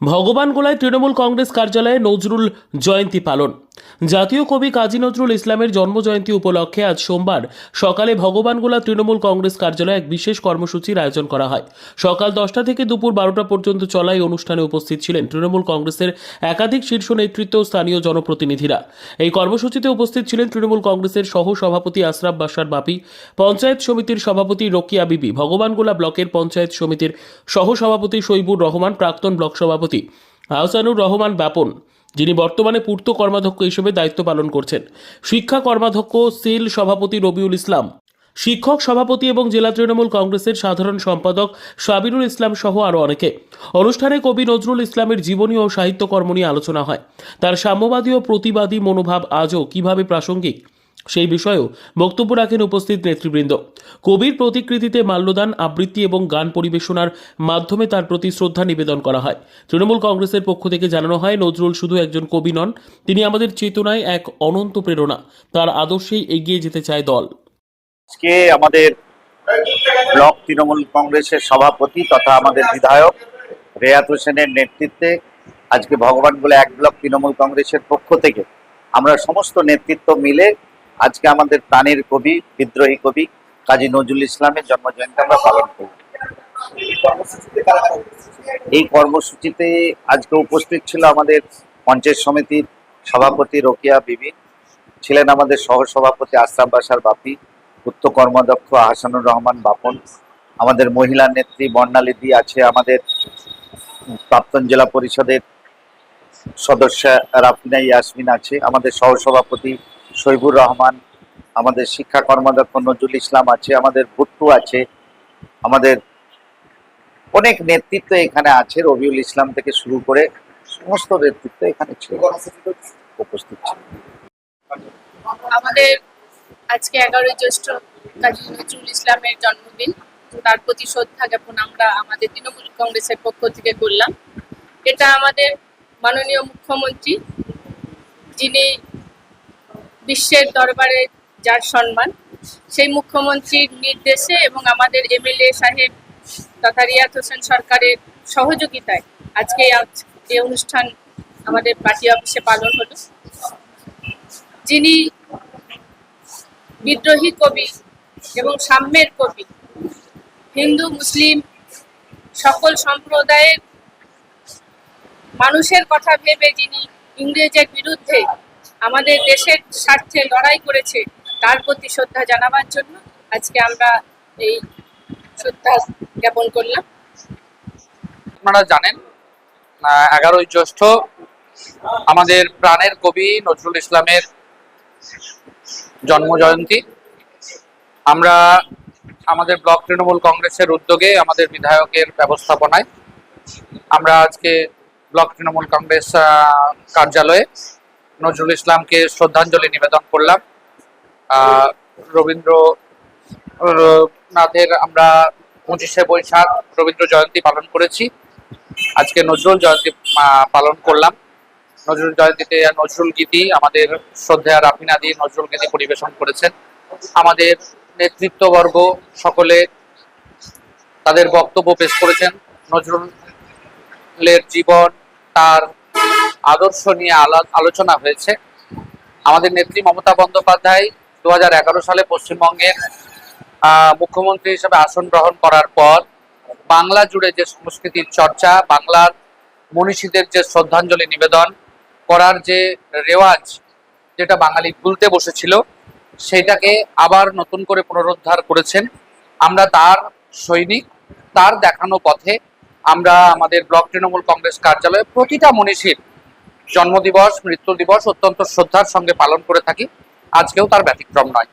ভগবানগোলায় তৃণমূল কংগ্রেস কার্যালয়ে নজরুল জয়ন্তী পালন। জাতীয় কবি কাজী নজরুল ইসলামের জন্মজয়ন্তী উপলক্ষে আজ সোমবার সকালে ভগবানগোলা তৃণমূল কংগ্রেস কার্যালয়ে এক বিশেষ কর্মসূচির আয়োজন করা হয়। সকাল দশটা থেকে দুপুর বারোটা পর্যন্ত চলা এই অনুষ্ঠানে উপস্থিত ছিলেন তৃণমূল কংগ্রেসের একাধিক শীর্ষ নেতৃত্ব ও স্থানীয় জনপ্রতিনিধিরা। এই কর্মসূচিতে উপস্থিত ছিলেন তৃণমূল কংগ্রেসের সহ সভাপতি আশরাফ বাসার বাপি, পঞ্চায়েত সমিতির সভাপতি রকিয়া বিবি ভগবানগোলা ব্লকের পঞ্চায়েত সমিতির সহ সভাপতি শৈবুর রহমান, প্রাক্তন ব্লক সভাপতি আহসানুর রহমান বাপন, যিনি বর্তমানে পূর্ত কর্মাধ্যক্ষ হিসেবে দায়িত্ব পালন করছেন। শিক্ষা কর্মাধ্যক্ষ, সেল সভাপতি রবিউল ইসলাম, শিক্ষক সভাপতি এবং জেলা তৃণমূল কংগ্রেসের সাধারণ সম্পাদক সাবিরুল ইসলাম সহ আরও অনেকে। অনুষ্ঠানে কবি নজরুল ইসলামের জীবনী ও সাহিত্যকর্ম নিয়ে আলোচনা হয়। তার সাম্যবাদী ও প্রতিবাদী মনোভাব আজও কীভাবে প্রাসঙ্গিক? সেই বিষয়েও বক্তব্য রাখেন উপস্থিত নেতৃবৃন্দ। কবির প্রতিকৃতিতে মাল্যদান, আবৃত্তি এবং গান পরিবেশনার মাধ্যমে তার প্রতি শ্রদ্ধা নিবেদন করা হয়। তৃণমূল কংগ্রেসের পক্ষ থেকে জানানো হয়, নজরুল শুধু একজন কবি নন, তিনি আমাদের চেতনায় এক অনন্ত প্রেরণা। তার আদর্শেই এগিয়ে যেতে চায় দল। আজকে আমাদের ব্লক তৃণমূল কংগ্রেসের সভাপতি তথা আমাদের বিধায়ক রেয়াত হোসেনের নেতৃত্বে আজকে ভগবান বলে এক ব্লক তৃণমূল কংগ্রেসের পক্ষ থেকে আমরা সমস্ত নেতৃত্ব মিলে আজকে আমাদের প্রাণের কবি, বিদ্রোহী কবি কাজী নজরুল ইসলামের জন্মজয়ন্তী আমরা পালন করি এই কর্মসূচিতে আজকে উপস্থিত ছিল আমাদের পঞ্চায়েত সমিতির সভাপতি রোকিয়া বিবি, ছিলেন আমাদের সহ সভাপতি আশরাফ বাসার বাপি উত্ত কর্মাধ্যক্ষ আহসানুর রহমান বাপন, আমাদের মহিলা নেত্রী বর্ণালিদি আছে আমাদের প্রাক্তন জেলা পরিষদের সদস্য রাফিনা ইয়াসমিন আছে, আমাদের সহসভাপতি শৈবুর রহমান, আমাদের শিক্ষা কর্মাধ্যক্ষ নজরুল ইসলাম আছে, আমাদের ভুট্টু আছে, আমাদের অনেক নেতৃত্ব এখানে আছে, রবিউল ইসলাম থেকে শুরু করে সমস্ত নেতৃত্ব এখানে ছিল, উপস্থিত ছিল। আমাদের আজকে এগারোই জ্যৈষ্ঠ কাজী নজরুল ইসলামের জন্মদিন তার প্রতি শ্রদ্ধা জ্ঞাপন আমরা আমাদের তৃণমূল কংগ্রেসের পক্ষ থেকে করলাম। এটা আমাদের মাননীয় মুখ্যমন্ত্রী, যিনি বিশ্বের দরবারে যার সম্মান, সেই মুখ্যমন্ত্রীর নির্দেশে এবং আমাদের এমএলএ সাহেব তথা রিয়াত হোসেন সরকারের সহযোগিতায় আজকে এই অনুষ্ঠান আমাদের পার্টি অফিসে পালন হলো। যিনি বিদ্রোহী কবি এবং সাম্যের কবি, হিন্দু, মুসলিম, সকল সম্প্রদায়ের মানুষের কথা ভেবে যিনি ইংরেজের বিরুদ্ধে আমাদের দেশের স্বার্থে লড়াই করেছে, তার প্রতি শ্রদ্ধা জানাবার জন্য আজকে আমরা এই শ্রদ্ধা জ্ঞাপন করলাম। আপনারা জানেন এগারোই জ্যৈষ্ঠ আমাদের প্রাণের কবি নজরুল ইসলামের জন্ম জয়ন্তী আমরা আমাদের ব্লক তৃণমূল কংগ্রেসের উদ্যোগে আমাদের বিধায়কের ব্যবস্থাপনায় আমরা আজকে ব্লক তৃণমূল কংগ্রেস কার্যালয়ে নজরুল ইসলামকে শ্রদ্ধাঞ্জলি নিবেদন করলাম। আহ, রবীন্দ্র আহ, নাথের আমরা পঁচিশে বৈশাখ রবীন্দ্র জয়ন্তী পালন করেছি। আজকে নজরুল জয়ন্তী পালন করলাম। নজরুল জয়ন্তীতে নজরুল গীতি আমাদের শ্রদ্ধেয়া রাফিনা দিয়ে নজরুল গীতি পরিবেশন করেছেন। আমাদের নেতৃত্ববর্গ সকলে তাদের বক্তব্য পেশ করেছেন। নজরুলের জীবন তার আদর্শ নিয়ে আলা- আলোচনা হয়েছে। আমাদের নেত্রী মমতা বন্দ্যোপাধ্যায় দু হাজার এগারো সালে পশ্চিমবঙ্গের মুখ্যমন্ত্রী হিসেবে আসন গ্রহণ করার পর বাংলা জুড়ে যে সংস্কৃতির চর্চা, বাংলার মনীষীদের যে শ্রদ্ধাঞ্জলি নিবেদন করার যে রেওয়াজ যেটা বাঙালি ভুলতে বসেছিল সেটাকে আবার নতুন করে পুনরুদ্ধার করেছেন। আমরা তার সৈনিক, তার দেখানো পথে আমরা আমাদের ব্লক তৃণমূল কংগ্রেস কার্যালয়ে প্রতিটা মনীষীর জন্মদিবস মৃত্যু দিবস অত্যন্ত শ্রদ্ধার সঙ্গে পালন করে থাকি। আজকেও তার ব্যতিক্রম নয়।